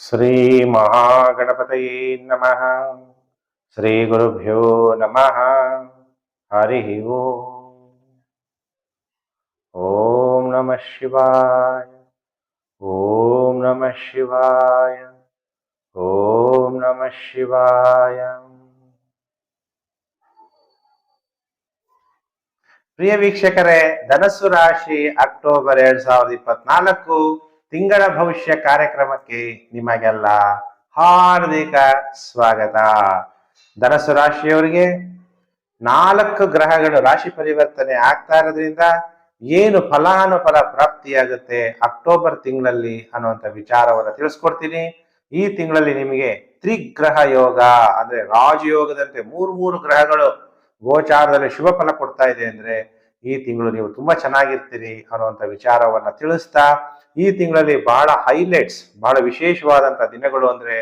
ಶ್ರೀ ಮಹಾಗಣಪತಯೇ ನಮಃ. ಶ್ರೀ ಗುರುಭ್ಯೋ ನಮಃ. ಹರಿ ಓಂ ನಮಃ ಶಿವಾಯ. ಓಂ ನಮಃ ಶಿವಾಯ. ಓಂ ನಮಃ ಶಿವಾಯ. ಪ್ರಿಯ ವೀಕ್ಷಕರೇ, ಧನಸ್ಸು ರಾಶಿ ಅಕ್ಟೋಬರ್ ಎರಡ್ ಸಾವಿರದ ಇಪ್ಪತ್ನಾಲ್ಕು ತಿಂಗಳ ಭವಿಷ್ಯ ಕಾರ್ಯಕ್ರಮಕ್ಕೆ ನಿಮಗೆಲ್ಲ ಹಾರ್ದಿಕ ಸ್ವಾಗತ. ಧನಸ್ಸು ರಾಶಿಯವರಿಗೆ ನಾಲ್ಕು ಗ್ರಹಗಳು ರಾಶಿ ಪರಿವರ್ತನೆ ಆಗ್ತಾ ಇರೋದ್ರಿಂದ ಏನು ಫಲಾನುಫಲ ಪ್ರಾಪ್ತಿಯಾಗುತ್ತೆ ಅಕ್ಟೋಬರ್ ತಿಂಗಳಲ್ಲಿ ಅನ್ನುವಂಥ ವಿಚಾರವನ್ನು ತಿಳಿಸ್ಕೊಡ್ತೀನಿ. ಈ ತಿಂಗಳಲ್ಲಿ ನಿಮಗೆ ತ್ರಿಗ್ರಹ ಯೋಗ ಅಂದ್ರೆ ರಾಜಯೋಗದಂತೆ ಮೂರು ಮೂರು ಗ್ರಹಗಳು ಗೋಚಾರದಲ್ಲಿ ಶುಭ ಫಲ ಕೊಡ್ತಾ ಇದೆ ಅಂದ್ರೆ ಈ ತಿಂಗಳು ನೀವು ತುಂಬಾ ಚೆನ್ನಾಗಿರ್ತೀರಿ ಅನ್ನುವಂಥ ವಿಚಾರವನ್ನ ತಿಳಿಸ್ತಾ, ಈ ತಿಂಗಳಲ್ಲಿ ಬಹಳ ಹೈಲೈಟ್ಸ್, ಬಹಳ ವಿಶೇಷವಾದಂತ ದಿನಗಳು ಅಂದ್ರೆ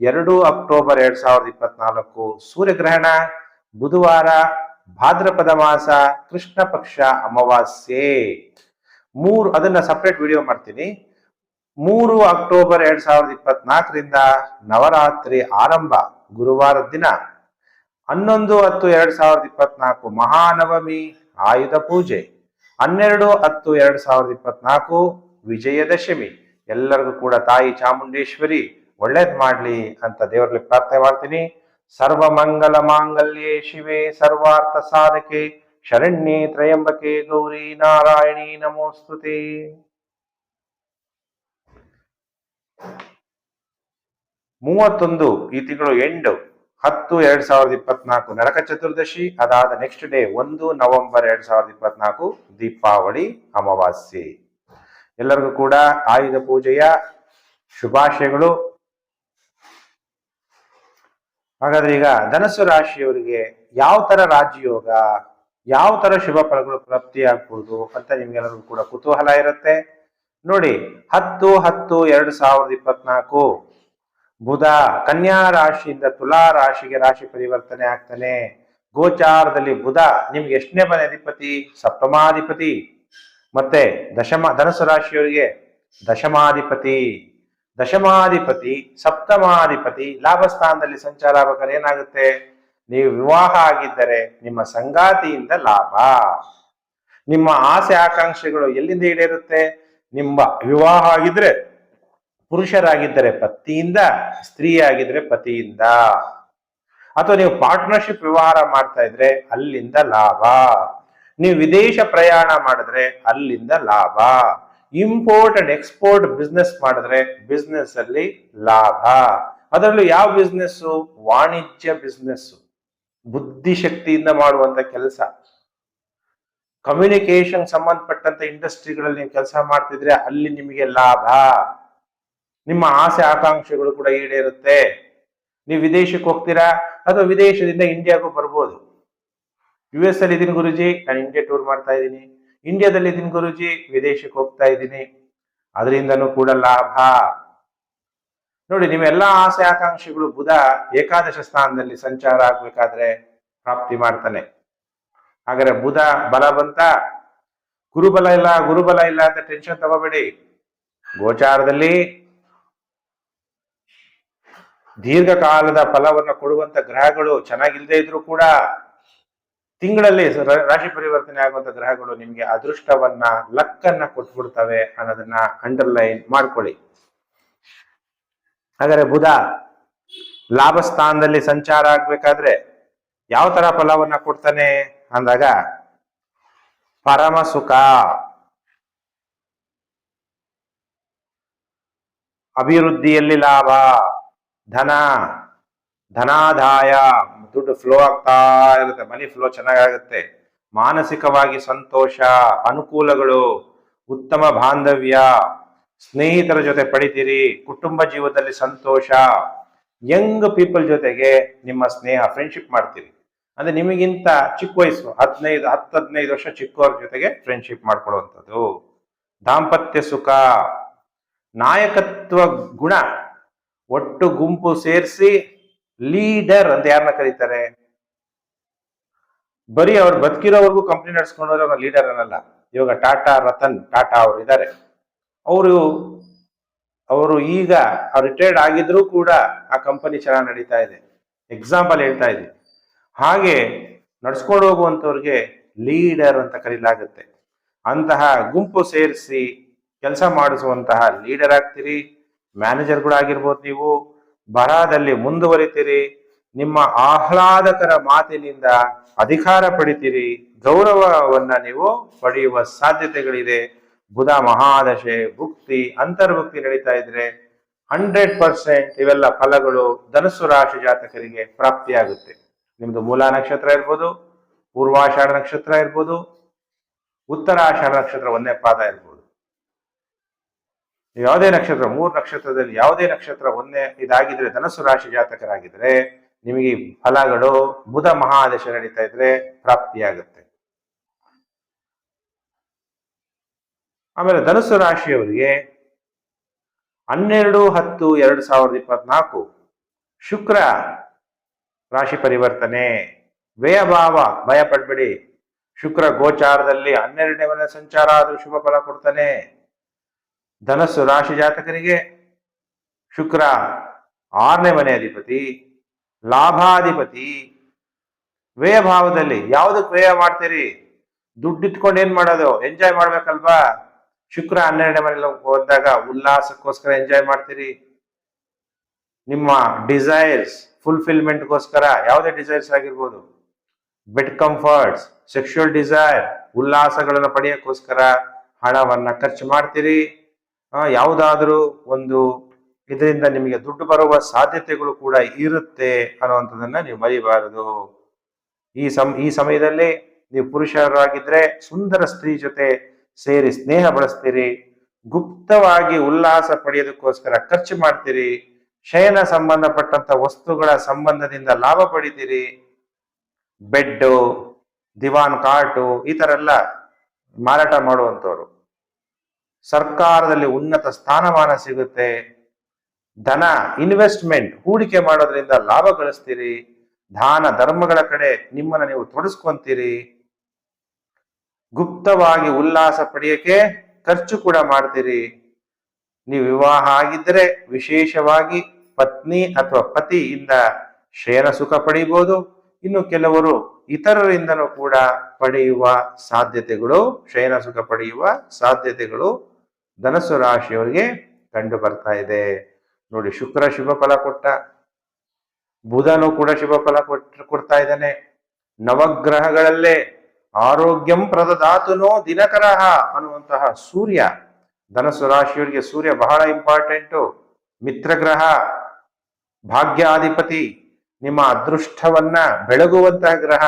ಎರಡು ಅಕ್ಟೋಬರ್ ಎರಡ್ ಸಾವಿರದ ಇಪ್ಪತ್ನಾಲ್ಕು, ಸೂರ್ಯಗ್ರಹಣ, ಬುಧವಾರ ಭಾದ್ರಪದ ಮಾಸ ಕೃಷ್ಣ ಪಕ್ಷ ಅಮಾವಾಸ್ಯೆ. ಮೂರು, ಅದನ್ನ ಸಪ್ರೇಟ್ ವಿಡಿಯೋ ಮಾಡ್ತೀನಿ. ಮೂರು ಅಕ್ಟೋಬರ್ ಎರಡ್ ಸಾವಿರದ ಇಪ್ಪತ್ನಾಲ್ಕರಿಂದ ನವರಾತ್ರಿ ಆರಂಭ ಗುರುವಾರದ ದಿನ. ಹನ್ನೊಂದು ಹತ್ತು ಎರಡ್ ಸಾವಿರದ ಇಪ್ಪತ್ನಾಲ್ಕು ಮಹಾನವಮಿ ಆಯುಧ ಪೂಜೆ. ಹನ್ನೆರಡು ಹತ್ತು ಎರಡ್ ಸಾವಿರದ ಇಪ್ಪತ್ನಾಲ್ಕು ವಿಜಯದಶಮಿ. ಎಲ್ಲರಿಗೂ ಕೂಡ ತಾಯಿ ಚಾಮುಂಡೇಶ್ವರಿ, ಒಳ್ಳೇದ್ ಮಾಡ್ಲಿ ಅಂತ ದೇವರಲ್ಲಿ ಪ್ರಾರ್ಥನೆ ಮಾಡ್ತೀನಿ. ಸರ್ವ ಮಂಗಲ ಮಾಂಗಲ್ಯೆ ಶಿವೆ, ಸರ್ವಾರ್ಥ ಸಾಧಕೆ. ಶರಣ್ಯೆ ತ್ರಯಂಬಕೆ ಗೌರಿ ನಾರಾಯಣಿ ನಮೋಸ್ತುತಿ. ಮೂವತ್ತೊಂದು ಈ ತಿಂಗಳು ಎಂಡು ಹತ್ತು ಎರಡ್ ಸಾವಿರದ ಇಪ್ಪತ್ನಾಲ್ಕು ನರಕ ಚತುರ್ದಶಿ, ಅದಾದ ನೆಕ್ಸ್ಟ್ ಡೇ ಒಂದು ನವೆಂಬರ್ ಎರಡ್ ಸಾವಿರದ ಇಪ್ಪತ್ನಾಲ್ಕು ದೀಪಾವಳಿ ಅಮಾವಾಸ್ಯೆ. ಎಲ್ಲರಿಗೂ ಕೂಡ ಆಯುಧ ಪೂಜೆಯ ಶುಭಾಶಯಗಳು. ಹಾಗಾದ್ರೆ ಈಗ ಧನಸ್ಸು ರಾಶಿಯವರಿಗೆ ಯಾವ ತರ ರಾಜಯೋಗ, ಯಾವ ತರ ಶುಭ ಫಲಗಳು ಪ್ರಾಪ್ತಿಯಾಗ್ಬೋದು ಅಂತ ನಿಮ್ಗೆಲ್ಲರಿಗೂ ಕೂಡ ಕುತೂಹಲ ಇರುತ್ತೆ. ನೋಡಿ, ಹತ್ತು ಹತ್ತು ಎರಡು ಸಾವಿರದ ಇಪ್ಪತ್ನಾಲ್ಕು. ಬುಧ ಕನ್ಯಾ ರಾಶಿಯಿಂದ ತುಲಾ ರಾಶಿಗೆ ರಾಶಿ ಪರಿವರ್ತನೆ ಆಗ್ತಾನೆ. ಗೋಚಾರದಲ್ಲಿ ಬುಧ ನಿಮ್ಗೆ ಎಷ್ಟನೇ ಮನೆ ಅಧಿಪತಿ, ಸಪ್ತಮಾಧಿಪತಿ, ಮತ್ತೆ ದಶಮ, ಧನಸು ರಾಶಿಯವರಿಗೆ ದಶಮಾಧಿಪತಿ. ದಶಮಾಧಿಪತಿ, ಸಪ್ತಮಾಧಿಪತಿ ಲಾಭ ಸ್ಥಾನದಲ್ಲಿ ಸಂಚಾರ ಆಗ್ಬೇಕಾದ್ರೆ ಏನಾಗುತ್ತೆ? ನೀವು ವಿವಾಹ ಆಗಿದ್ದರೆ ನಿಮ್ಮ ಸಂಗಾತಿಯಿಂದ ಲಾಭ. ನಿಮ್ಮ ಆಸೆ, ಆಕಾಂಕ್ಷೆಗಳು ಎಲ್ಲಿಂದ ಈಡೇರುತ್ತೆ? ನಿಮ್ಮ ವಿವಾಹ ಆಗಿದ್ರೆ ಪುರುಷರಾಗಿದ್ದರೆ ಪತಿಯಿಂದ ಸ್ತ್ರೀ ಆಗಿದ್ರೆ ಪತಿಯಿಂದ. ಅಥವಾ ನೀವು ಪಾರ್ಟ್ನರ್ಶಿಪ್ ವ್ಯವಹಾರ ಮಾಡ್ತಾ ಇದ್ರೆ ಅಲ್ಲಿಂದ ಲಾಭ. ನೀವು ವಿದೇಶ ಪ್ರಯಾಣ ಮಾಡಿದ್ರೆ ಅಲ್ಲಿಂದ ಲಾಭ. ಇಂಪೋರ್ಟ್ ಅಂಡ್ ಎಕ್ಸ್ಪೋರ್ಟ್ ಬಿಸ್ನೆಸ್ ಮಾಡಿದ್ರೆ ಬಿಸ್ನೆಸ್ ಅಲ್ಲಿ ಲಾಭ. ಅದರಲ್ಲೂ ಯಾವ ಬಿಸ್ನೆಸ್ ವಾಣಿಜ್ಯ ಬಿಸ್ನೆಸ್ ಬುದ್ಧಿಶಕ್ತಿಯಿಂದ ಮಾಡುವಂತ ಕೆಲಸ. ಕಮ್ಯುನಿಕೇಶನ್ ಸಂಬಂಧಪಟ್ಟಂತ ಇಂಡಸ್ಟ್ರಿಗಳಲ್ಲಿ ನೀವು ಕೆಲಸ ಮಾಡ್ತಿದ್ರೆ ಅಲ್ಲಿ ನಿಮಗೆ ಲಾಭ. ನಿಮ್ಮ ಆಸೆ ಆಕಾಂಕ್ಷೆಗಳು ಕೂಡ ಈಡೇರುತ್ತೆ. ನೀವು ವಿದೇಶಕ್ಕೆ ಹೋಗ್ತೀರಾ? ಅಥವಾ ವಿದೇಶದಿಂದ ಇಂಡಿಯಾಗೂ ಬರ್ಬೋದು. ಯು ಎಸ್ ಅಲ್ಲಿ ಇದ್ದೀನಿ ಗುರುಜಿ, ನಾನು ಇಂಡಿಯಾ ಟೂರ್ ಮಾಡ್ತಾ ಇದ್ದೀನಿ ಇಂಡಿಯಾದಲ್ಲಿ ಇದ್ದೀನಿ ಗುರುಜಿ, ವಿದೇಶಕ್ಕೆ ಹೋಗ್ತಾ ಇದ್ದೀನಿ ಅದರಿಂದನೂ ಕೂಡ ಲಾಭ. ನೋಡಿ ನಿಮ್ಮೆಲ್ಲ ಆಸೆ ಆಕಾಂಕ್ಷೆಗಳು ಬುಧ ಏಕಾದಶ ಸ್ಥಾನದಲ್ಲಿ ಸಂಚಾರ ಆಗ್ಬೇಕಾದ್ರೆ ಪ್ರಾಪ್ತಿ ಮಾಡ್ತಾನೆ. ಹಾಗಾದ್ರೆ ಬುಧ ಬಲ ಬಂತ? ಗುರುಬಲ ಇಲ್ಲ ಗುರುಬಲ ಇಲ್ಲ ಅಂತ ಟೆನ್ಷನ್ ತಗೋಬೇಡಿ. ಗೋಚಾರದಲ್ಲಿ ದೀರ್ಘಕಾಲದ ಫಲವನ್ನು ಕೊಡುವಂತ ಗ್ರಹಗಳು ಚೆನ್ನಾಗಿಲ್ಲದೆ ಇದ್ರೂ ಕೂಡ ತಿಂಗಳಲ್ಲಿ ರಾಶಿ ಪರಿವರ್ತನೆ ಆಗುವಂತ ಗ್ರಹಗಳು ನಿಮ್ಗೆ ಅದೃಷ್ಟವನ್ನ, ಲಕ್ಕನ್ನ ಕೊಟ್ಬಿಡ್ತವೆ ಅನ್ನೋದನ್ನ ಅಂಡರ್ಲೈನ್ ಮಾಡ್ಕೊಳ್ಳಿ. ಹಾಗಾದ್ರೆ ಬುಧ ಲಾಭ ಸ್ಥಾನದಲ್ಲಿ ಸಂಚಾರ ಆಗ್ಬೇಕಾದ್ರೆ ಯಾವ ತರ ಫಲವನ್ನ ಕೊಡ್ತಾನೆ ಅಂದಾಗ ಪರಮ ಸುಖ. ಅಭಿವೃದ್ಧಿಯಲ್ಲಿ ಲಾಭ. ಧನ, ಧನಾದಾಯ, ದುಡ್ಡು ಫ್ಲೋ ಆಗ್ತಾ ಇರುತ್ತೆ ಮನಿ ಫ್ಲೋ ಚೆನ್ನಾಗಾಗುತ್ತೆ. ಮಾನಸಿಕವಾಗಿ ಸಂತೋಷ, ಅನುಕೂಲಗಳು, ಉತ್ತಮ ಬಾಂಧವ್ಯ, ಸ್ನೇಹಿತರ ಜೊತೆ ಪಡಿತೀರಿ, ಕುಟುಂಬ ಜೀವನದಲ್ಲಿ ಸಂತೋಷ, ಯಂಗ್ ಪೀಪಲ್ ಜೊತೆಗೆ ನಿಮ್ಮ ಸ್ನೇಹ ಫ್ರೆಂಡ್ಶಿಪ್ ಮಾಡ್ತೀರಿ. ಅಂದ್ರೆ ನಿಮಗಿಂತ ಚಿಕ್ಕ ವಯಸ್ಸು, ಹದಿನೈದು ಹತ್ತು ಹದಿನೈದು ವರ್ಷ ಚಿಕ್ಕವ್ರ ಜೊತೆಗೆ ಫ್ರೆಂಡ್ಶಿಪ್ ಮಾಡ್ಕೊಳ್ಳುವಂಥದ್ದು ದಾಂಪತ್ಯ ಸುಖ, ನಾಯಕತ್ವ ಗುಣ. ಒಟ್ಟು ಗುಂಪು ಸೇರಿಸಿ ಲೀಡರ್ ಅಂತ ಯಾರನ್ನ ಕರೀತಾರೆ? ಬರೀ ಅವ್ರು ಬದುಕಿರೋವರೆಗೂ ಕಂಪ್ನಿ ನಡ್ಸ್ಕೊಂಡವ್ರೆ ಅವ್ರ ಲೀಡರ್ ಅನ್ನಲ್ಲ. ಇವಾಗ ಟಾಟಾ, ರತನ್, ಟಾಟಾ ಅವರು ಇದ್ದಾರೆ ಅವರು ಅವರು ಈಗ ರಿಟೈರ್ಡ್ ಆಗಿದ್ರೂ ಕೂಡ ಆ ಕಂಪನಿ ಚೆನ್ನಾಗಿ ನಡೀತಾ ಇದೆ. ಎಕ್ಸಾಂಪಲ್ ಹೇಳ್ತಾ ಇದ್ದೀನಿ. ಹಾಗೆ ನಡ್ಸ್ಕೊಂಡು ಹೋಗುವಂಥವ್ರಿಗೆ ಲೀಡರ್ ಅಂತ ಕರೀಲಾಗುತ್ತೆ. ಅಂತಹ ಗುಂಪು ಸೇರಿಸಿ ಕೆಲಸ ಮಾಡಿಸುವಂತಹ ಲೀಡರ್ ಆಗ್ತೀರಿ? ಮ್ಯಾನೇಜರ್ ಕೂಡ ಆಗಿರ್ಬೋದು ನೀವು ಬರಾದಲ್ಲಿ ಮುಂದುವರಿತೀರಿ, ನಿಮ್ಮ ಆಹ್ಲಾದಕರ ಮಾತಿನಿಂದ ಅಧಿಕಾರ ಪಡಿತೀರಿ, ಗೌರವವನ್ನ ನೀವು ಪಡೆಯುವ ಸಾಧ್ಯತೆಗಳಿದೆ. ಬುಧ ಮಹಾದಶೆ, ಭುಕ್ತಿ, ಅಂತರ್ಭುಕ್ತಿ ನಡೀತಾ ಇದ್ರೆ ಹಂಡ್ರೆಡ್ ಪರ್ಸೆಂಟ್ ಇವೆಲ್ಲ ಫಲಗಳು ಧನಸ್ಸು ರಾಶಿ ಜಾತಕರಿಗೆ ಪ್ರಾಪ್ತಿಯಾಗುತ್ತೆ. ನಿಮ್ದು ಮೂಲ ನಕ್ಷತ್ರ ಇರ್ಬೋದು, ಪೂರ್ವಾಷಾಢ ನಕ್ಷತ್ರ ಇರ್ಬೋದು, ಉತ್ತರಾಷಾಢ ನಕ್ಷತ್ರ ಒಂದೇ ಪಾದ ಇರ್ಬೋದು. ಯಾವುದೇ ನಕ್ಷತ್ರ, ಮೂರು ನಕ್ಷತ್ರದಲ್ಲಿ ಯಾವುದೇ ನಕ್ಷತ್ರ ಒಂದೇ ಇದಾಗಿದ್ರೆ ಧನಸ್ಸು ರಾಶಿ ಜಾತಕರಾಗಿದ್ರೆ ನಿಮಗೆ ಫಲಗಳು ಬುಧ ಮಹಾದಶ ನಡೀತಾ ಇದ್ರೆ ಪ್ರಾಪ್ತಿಯಾಗುತ್ತೆ. ಆಮೇಲೆ ಧನುಸ್ಸು ರಾಶಿಯವರಿಗೆ ಹನ್ನೆರಡು, ಹತ್ತು, ಎರಡು ಸಾವಿರದ ಇಪ್ಪತ್ನಾಲ್ಕು ಶುಕ್ರ ರಾಶಿ ಪರಿವರ್ತನೆ. ವ್ಯಯಭಾವ ಭಯ ಪಡ್ಬೇಡಿ ಶುಕ್ರ ಗೋಚಾರದಲ್ಲಿ ಹನ್ನೆರಡನೇ ಮನೆ ಸಂಚಾರ ಆದರೂ ಶುಭ ಫಲ ಕೊಡ್ತಾನೆ. ಧನಸ್ಸು ರಾಶಿ ಜಾತಕರಿಗೆ ಶುಕ್ರ ಆರನೇ ಮನೆ ಅಧಿಪತಿ, ಲಾಭಾಧಿಪತಿ. ವ್ಯಯಭಾವದಲ್ಲಿ ಯಾವುದಕ್ಕೆ ವ್ಯಯ ಮಾಡ್ತೀರಿ? ದುಡ್ಡು ಇಟ್ಕೊಂಡು ಏನ್ ಮಾಡೋದು? ಎಂಜಾಯ್ ಮಾಡ್ಬೇಕಲ್ವಾ? ಶುಕ್ರ ಹನ್ನೆರಡನೇ ಮನೆಯಲ್ಲಿ ಹೋದಾಗ ಉಲ್ಲಾಸಕ್ಕೋಸ್ಕರ ಎಂಜಾಯ್ ಮಾಡ್ತೀರಿ? ನಿಮ್ಮ ಡಿಸೈರ್ಸ್ ಫುಲ್ಫಿಲ್ಮೆಂಟ್ಗೋಸ್ಕರ ಯಾವುದೇ ಡಿಸೈರ್ಸ್ ಆಗಿರ್ಬೋದು. ಬೆಡ್ ಕಂಫರ್ಟ್ಸ್ ಸೆಕ್ಷುವಲ್ ಡಿಸೈರ್ ಉಲ್ಲಾಸಗಳನ್ನು ಪಡೆಯೋಕ್ಕೋಸ್ಕರ ಹಣವನ್ನ ಖರ್ಚು ಮಾಡ್ತೀರಿ. ಯಾವುದಾದ್ರೂ ಒಂದು ಇದರಿಂದ ನಿಮಗೆ ದುಡ್ಡು ಬರುವ ಸಾಧ್ಯತೆಗಳು ಕೂಡ ಇರುತ್ತೆ ಅನ್ನುವಂಥದ್ದನ್ನ ನೀವು ಮರಿಬಾರದು. ಈ ಸಮ್, ಈ ಸಮಯದಲ್ಲಿ ನೀವು ಪುರುಷರಾಗಿದ್ರೆ ಸುಂದರ ಸ್ತ್ರೀ ಜೊತೆ ಸೇರಿ ಸ್ನೇಹ ಬಳಸ್ತೀರಿ, ಗುಪ್ತವಾಗಿ ಉಲ್ಲಾಸ ಪಡೆಯೋದಕ್ಕೋಸ್ಕರ ಖರ್ಚು ಮಾಡ್ತೀರಿ, ಶಯನ ಸಂಬಂಧಪಟ್ಟಂತ ವಸ್ತುಗಳ ಸಂಬಂಧದಿಂದ ಲಾಭ ಪಡಿತೀರಿ. ಬೆಡ್ಡು, ದಿವಾನ್ ಕಾಟು ಈ ತರ ಎಲ್ಲ ಮಾರಾಟ ಮಾಡುವಂತವ್ರು ಸರ್ಕಾರದಲ್ಲಿ ಉನ್ನತ ಸ್ಥಾನಮಾನ ಸಿಗುತ್ತೆ. ಧನ ಇನ್ವೆಸ್ಟ್ಮೆಂಟ್ ಹೂಡಿಕೆ ಮಾಡೋದ್ರಿಂದ ಲಾಭ ಗಳಿಸ್ತೀರಿ. ದಾನ ಧರ್ಮಗಳ ಕಡೆ ನಿಮ್ಮನ್ನ ನೀವು ತೊಡಸ್ಕೊಂತೀರಿ. ಗುಪ್ತವಾಗಿ ಉಲ್ಲಾಸ ಪಡೆಯಕ್ಕೆ ಖರ್ಚು ಕೂಡ ಮಾಡ್ತೀರಿ. ನೀವು ವಿವಾಹ ಆಗಿದ್ದರೆ ವಿಶೇಷವಾಗಿ ಪತ್ನಿ ಅಥವಾ ಪತಿಯಿಂದ ಶಯನ ಸುಖ ಪಡೆಯಬಹುದು ಇನ್ನು ಕೆಲವರು ಇತರರಿಂದನೂ ಕೂಡ ಪಡೆಯುವ ಸಾಧ್ಯತೆಗಳು ಶಯನ ಸುಖ ಪಡೆಯುವ ಸಾಧ್ಯತೆಗಳು ಧನಸ್ಸು ರಾಶಿಯವರಿಗೆ ಕಂಡು ಬರ್ತಾ ಇದೆ. ನೋಡಿ, ಶುಕ್ರ ಶುಭ ಫಲ ಕೊಟ್ಟ, ಬುಧನು ಕೂಡ ಶುಭ ಫಲ ಕೊಟ್, ಕೊಡ್ತಾ ಇದ್ದಾನೆ. ನವಗ್ರಹಗಳಲ್ಲೇ ಆರೋಗ್ಯಂ ಪ್ರದದಾತುನೋ ದಿನಕರಹ ಅನ್ನುವಂತಹ ಸೂರ್ಯ. ಧನಸ್ಸು ರಾಶಿಯವರಿಗೆ ಸೂರ್ಯ ಬಹಳ ಇಂಪಾರ್ಟೆಂಟು. ಮಿತ್ರಗ್ರಹ, ಭಾಗ್ಯಾಧಿಪತಿ, ನಿಮ್ಮ ಅದೃಷ್ಟವನ್ನ ಬೆಳಗುವಂತಹ ಗ್ರಹ.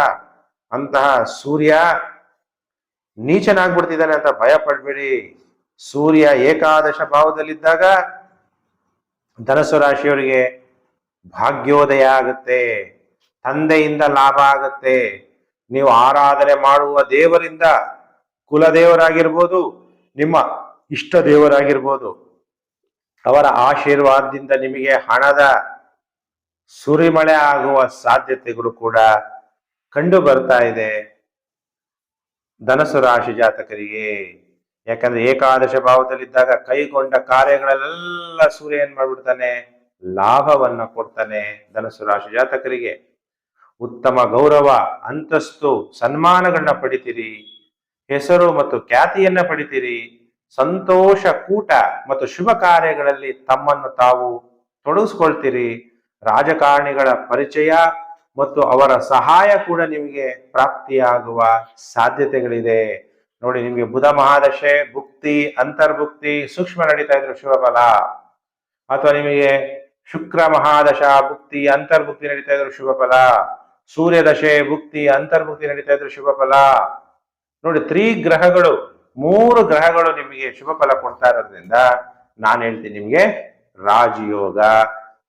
ಅಂತಹ ಸೂರ್ಯ ನೀಚನಾಗ್ಬಿಡ್ತಿದ್ದಾನೆ ಅಂತ ಭಯ ಪಡ್ಬೇಡಿ ಸೂರ್ಯ ಏಕಾದಶ ಭಾವದಲ್ಲಿದ್ದಾಗ ಧನಸ್ಸು ರಾಶಿಯವರಿಗೆ ಭಾಗ್ಯೋದಯ ಆಗುತ್ತೆ, ತಂದೆಯಿಂದ ಲಾಭ ಆಗುತ್ತೆ. ನೀವು ಆರಾಧನೆ ಮಾಡುವ ದೇವರಿಂದ ಕುಲದೇವರಾಗಿರ್ಬೋದು, ನಿಮ್ಮ ಇಷ್ಟ ದೇವರಾಗಿರ್ಬೋದು, ಅವರ ಆಶೀರ್ವಾದದಿಂದ ನಿಮಗೆ ಹಣದ ಸುರಿಮಳೆ ಆಗುವ ಸಾಧ್ಯತೆಗಳು ಕೂಡ ಕಂಡು ಬರ್ತಾ ಇದೆ. ಧನಸು ರಾಶಿ ಜಾತಕರಿಗೆ. ಯಾಕಂದ್ರೆ ಏಕಾದಶ ಭಾವದಲ್ಲಿದ್ದಾಗ ಕೈಗೊಂಡ ಕಾರ್ಯಗಳಲ್ಲೆಲ್ಲ ಸೂರ್ಯ ಏನ್ ಮಾಡ್ಬಿಡ್ತಾನೆ? ಲಾಭವನ್ನ ಕೊಡ್ತಾನೆ ಧನಸು ರಾಶಿ ಜಾತಕರಿಗೆ. ಉತ್ತಮ ಗೌರವ, ಅಂತಸ್ತು ಸನ್ಮಾನಗಳನ್ನ ಪಡಿತೀರಿ. ಹೆಸರು ಮತ್ತು ಖ್ಯಾತಿಯನ್ನ ಪಡಿತೀರಿ. ಸಂತೋಷ ಕೂಟ ಮತ್ತು ಶುಭ ಕಾರ್ಯಗಳಲ್ಲಿ ತಮ್ಮನ್ನು ತಾವು ತೊಡಗಿಸ್ಕೊಳ್ತೀರಿ. ರಾಜಕಾರಣಿಗಳ ಪರಿಚಯ ಮತ್ತು ಅವರ ಸಹಾಯ ಕೂಡ ನಿಮಗೆ ಪ್ರಾಪ್ತಿಯಾಗುವ ಸಾಧ್ಯತೆಗಳಿದೆ. ನೋಡಿ, ನಿಮಗೆ ಬುಧ ಮಹಾದಶೆ, ಭುಕ್ತಿ, ಅಂತರ್ಭುಕ್ತಿ, ಸೂಕ್ಷ್ಮ ನಡೀತಾ ಇದ್ರು ಶುಭ ಫಲ. ಅಥವಾ ನಿಮಗೆ ಶುಕ್ರ ಮಹಾದಶ, ಭುಕ್ತಿ, ಅಂತರ್ಭುಕ್ತಿ ನಡೀತಾ ಇದ್ರು ಶುಭ ಫಲ. ಸೂರ್ಯ ದಶೆ, ಭುಕ್ತಿ, ಅಂತರ್ಭುಕ್ತಿ ನಡೀತಾ ಇದ್ರು ಶುಭ ಫಲ. ನೋಡಿ, ತ್ರೀ ಗ್ರಹಗಳು, ಮೂರು ಗ್ರಹಗಳು ನಿಮಗೆ ಶುಭ ಫಲ ಕೊಡ್ತಾ ಇರೋದ್ರಿಂದ ನಾನು ಹೇಳ್ತೀನಿ ನಿಮಗೆ ರಾಜಯೋಗ,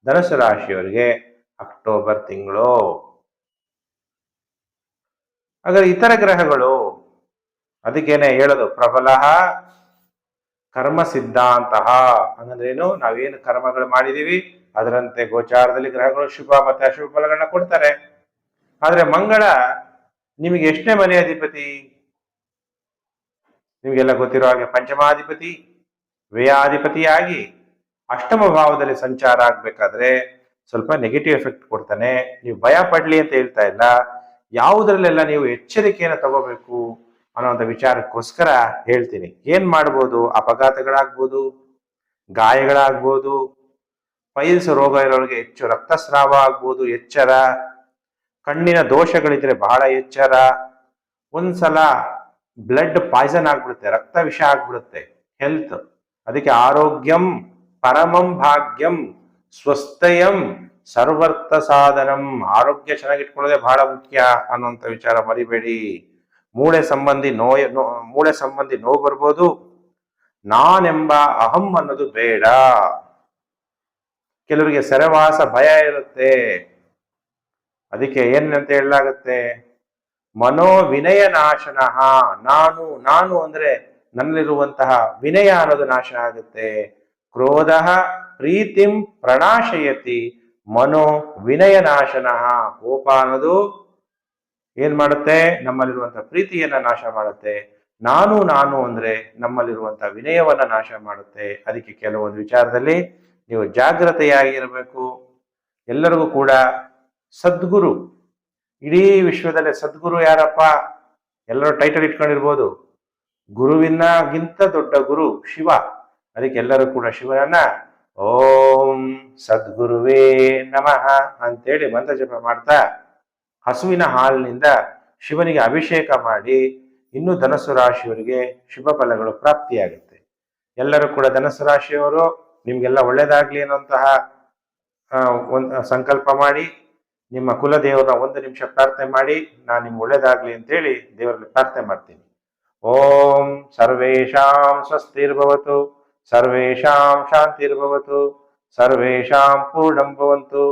ಧನುಸು ರಾಶಿಯವರಿಗೆ ಅಕ್ಟೋಬರ್ ತಿಂಗಳು. ಹಾಗಾದ್ರೆ ಇತರ ಗ್ರಹಗಳು ಅದಕ್ಕೇನೆ ಹೇಳೋದು, ಪ್ರಬಲ ಕರ್ಮ ಸಿದ್ಧಾಂತ ಹಂಗಂದ್ರೆ ಏನು ನಾವೇನು ಕರ್ಮಗಳು ಮಾಡಿದೀವಿ, ಅದರಂತೆ ಗೋಚಾರದಲ್ಲಿ ಗ್ರಹಗಳು ಶುಭ ಮತ್ತೆ ಅಶುಭ ಫಲಗಳನ್ನ ಕೊಡ್ತಾರೆ. ಆದ್ರೆ ಮಂಗಳ, ನಿಮಗೆ ಎಷ್ಟನೇ ಮನೆ ಅಧಿಪತಿ? ನಿಮಗೆಲ್ಲ ಗೊತ್ತಿರೋ ಹಾಗೆ ಪಂಚಮಾಧಿಪತಿ, ವ್ಯಯಾಧಿಪತಿಯಾಗಿ ಅಷ್ಟಮ ಭಾವದಲ್ಲಿ ಸಂಚಾರ ಆಗ್ಬೇಕಾದ್ರೆ ಸ್ವಲ್ಪ ನೆಗೆಟಿವ್ ಎಫೆಕ್ಟ್ ಕೊಡ್ತಾನೆ. ನೀವು ಭಯ ಪಡ್ಲಿ ಅಂತ ಹೇಳ್ತಾ ಇಲ್ಲ. ಯಾವುದ್ರಲ್ಲೆಲ್ಲ ನೀವು ಎಚ್ಚರಿಕೆಯನ್ನು ತಗೋಬೇಕು? ಅನ್ನೋಂಥ ವಿಚಾರಕ್ಕೋಸ್ಕರ ಹೇಳ್ತೀನಿ. ಏನ್ ಮಾಡ್ಬೋದು? ಅಪಘಾತಗಳಾಗ್ಬೋದು, ಗಾಯಗಳಾಗ್ಬೋದು ಪೈಲ್ಸ್ ರೋಗ ಇರೋರಿಗೆ ಹೆಚ್ಚು ರಕ್ತಸ್ರಾವ ಆಗ್ಬೋದು, ಎಚ್ಚರ. ಕಣ್ಣಿನ ದೋಷಗಳಿದ್ರೆ ಬಹಳ ಎಚ್ಚರ. ಒಂದ್ಸಲ ಬ್ಲಡ್ ಪಾಯ್ಸನ್ ಆಗ್ಬಿಡುತ್ತೆ, ರಕ್ತ ವಿಷ ಆಗ್ಬಿಡುತ್ತೆ, ಹೆಲ್ತ್. ಅದಕ್ಕೆ ಆರೋಗ್ಯಂ, ಪರಮಂ ಭಾಗ್ಯಂ, ಸ್ವಸ್ಥಯಂ, ಸರ್ವರ್ಥ ಸಾಧನಂ. ಆರೋಗ್ಯ ಚೆನ್ನಾಗಿಟ್ಕೊಳ್ಳೋದೇ ಬಹಳ ಮುಖ್ಯ ಅನ್ನುವಂಥ ವಿಚಾರ ಮರಿಬೇಡಿ. ಮೂಳೆ ಸಂಬಂಧಿ ನೋಯ ಮೂಳೆ ಸಂಬಂಧಿ ನೋವು ಬರ್ಬೋದು. ನಾನೆಂಬ ಅಹಂ ಅನ್ನೋದು ಬೇಡ. ಕೆಲವರಿಗೆ ಸೆರೆವಾಸ ಭಯ ಇರುತ್ತೆ. ಅದಕ್ಕೆ ಏನಂತ ಹೇಳಲಾಗುತ್ತೆ? ಮನೋ ವಿನಯ ನಾಶನಃ ನಾನು ನಾನು ಅಂದ್ರೆ ನನ್ನಲ್ಲಿರುವಂತಹ ವಿನಯ ಅನ್ನೋದು ನಾಶ ಆಗುತ್ತೆ. ಕ್ರೋಧ ಪ್ರೀತಿಂ ಪ್ರಣಾಶಯತಿ ಮನೋ ವಿನಯ ನಾಶನ ಕೋಪ ಅನ್ನೋದು ಏನ್ ಮಾಡುತ್ತೆ? ನಮ್ಮಲ್ಲಿರುವಂತ ಪ್ರೀತಿಯನ್ನ ನಾಶ ಮಾಡುತ್ತೆ. ನಾನು ನಾನು ಅಂದ್ರೆ ನಮ್ಮಲ್ಲಿರುವಂತ ವಿನಯವನ್ನ ನಾಶ ಮಾಡುತ್ತೆ. ಅದಕ್ಕೆ ಕೆಲವೊಂದು ವಿಚಾರದಲ್ಲಿ ನೀವು ಜಾಗ್ರತೆಯಾಗಿರಬೇಕು ಎಲ್ಲರಿಗೂ ಕೂಡ ಸದ್ಗುರು. ಇಡೀ ವಿಶ್ವದಲ್ಲಿ ಸದ್ಗುರು ಯಾರಪ್ಪ? ಎಲ್ಲರೂ ಟೈಟಲ್ ಇಟ್ಕೊಂಡಿರ್ಬೋದು. ಗುರುವಿನಗಿಂತ ದೊಡ್ಡ ಗುರು ಶಿವ. ಅದಕ್ಕೆ ಎಲ್ಲರೂ ಕೂಡ ಶಿವನನ್ನ ಓಂ ಸದ್ಗುರುವೇ ನಮಃ ಅಂತೇಳಿ ಮಂತ್ರ ಜಪ ಮಾಡ್ತಾ ಹಸುವಿನ ಹಾಲಿನಿಂದ ಶಿವನಿಗೆ ಅಭಿಷೇಕ ಮಾಡಿ ಇನ್ನು ಧನಸ್ಸು ರಾಶಿಯವರಿಗೆ ಶುಭ ಫಲಗಳು ಪ್ರಾಪ್ತಿಯಾಗುತ್ತೆ. ಎಲ್ಲರೂ ಕೂಡ ಧನಸ್ಸು ರಾಶಿಯವರು, ನಿಮ್ಗೆಲ್ಲ ಒಳ್ಳೇದಾಗ್ಲಿ ಅನ್ನುವಂತಹ ಒಂದು, ಸಂಕಲ್ಪ ಮಾಡಿ, ನಿಮ್ಮ ಕುಲದೇವರ ಒಂದು ನಿಮಿಷ ಪ್ರಾರ್ಥನೆ ಮಾಡಿ, ನಾನು ನಿಮ್ಗೆ ಒಳ್ಳೇದಾಗ್ಲಿ ಅಂತೇಳಿ ದೇವರಲ್ಲಿ ಪ್ರಾರ್ಥನೆ ಮಾಡ್ತೀನಿ. ಓಂ ಸರ್ವೇಷಾಂ ಸ್ವಸ್ತಿರ್ಭವತು, ಸರ್ವೇಷಾಂ ಶಾಂತಿರ್ಭವತು, ಸರ್ವೇಷಾಂ ಪೂರ್ಣಂ ಭವಂತು,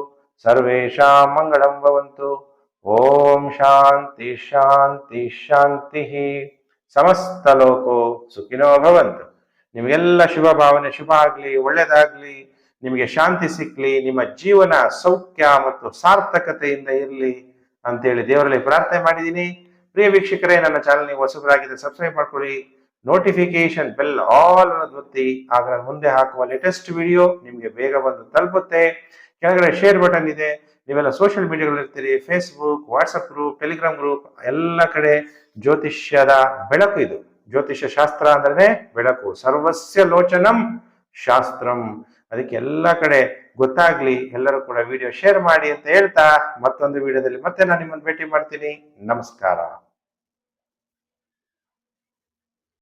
ಸರ್ವೇಷಾಂ ಮಂಗಳಂ ಭವಂತು ಓಂ ಶಾಂತಿ ಶಾಂತಿ ಶಾಂತಿ. ಸಮಸ್ತ ಲೋಕೋ ಸುಖಿನೋ ಭವಂತು. ನಿಮಗೆಲ್ಲ ಶುಭ ಭಾವನೆ, ಶುಭ ಆಗ್ಲಿ, ಒಳ್ಳೇದಾಗ್ಲಿ, ನಿಮಗೆ ಶಾಂತಿ ಸಿಕ್ಲಿ, ನಿಮ್ಮ ಜೀವನ ಸೌಖ್ಯ ಮತ್ತು ಸಾರ್ಥಕತೆಯಿಂದ ಇರಲಿ ಅಂತೇಳಿ ದೇವರಲ್ಲಿ ಪ್ರಾರ್ಥನೆ ಮಾಡಿದ್ದೀನಿ. ಪ್ರಿಯ ವೀಕ್ಷಕರೇ, ನನ್ನ ಚಾನಲ್ ನೀವು ಹೊಸಬರಾಗಿದ್ದರೆ ಸಬ್ಸ್ಕ್ರೈಬ್ ಮಾಡ್ಕೊಳ್ಳಿ. ನೋಟಿಫಿಕೇಶನ್ ಬೆಲ್ ಆಲ್ ಅನ್ನೋದು ಒತ್ತಿ, ಆಗ ನಾನು ಮುಂದೆ ಹಾಕುವ ಲೇಟೆಸ್ಟ್ ವಿಡಿಯೋ ನಿಮಗೆ ಬೇಗ ಬಂದು ತಲುಪುತ್ತೆ. ಕೆಳಗಡೆ ಶೇರ್ ಬಟನ್ ಇದೆ. ನೀವೆಲ್ಲ ಸೋಷಿಯಲ್ ಮೀಡಿಯಾಗಳು ಇರ್ತೀರಿ Facebook WhatsApp group Telegram group ಎಲ್ಲ ಕಡೆ ಜ್ಯೋತಿಷ್ಯದ ಬೆಳಕು ಇದು. ಜ್ಯೋತಿಷ್ಯ ಶಾಸ್ತ್ರ ಅಂದ್ರೆ ಬೆಳಕು. ಸರ್ವಸ್ಯ ಲೋಚನಂ ಶಾಸ್ತ್ರಂ. ಅದಕ್ಕೆ ಎಲ್ಲ ಕಡೆ ಗೊತ್ತಾಗ್ಲಿ, ಎಲ್ಲರೂ ಕೂಡ ವಿಡಿಯೋ ಶೇರ್ ಮಾಡಿ ಅಂತ ಹೇಳ್ತಾ ಮತ್ತೊಂದು ವಿಡಿಯೋದಲ್ಲಿ ಮತ್ತೆ ನಾನು ನಿಮ್ಮನ್ನು ಭೇಟಿ ಮಾಡ್ತೀನಿ. ನಮಸ್ಕಾರ.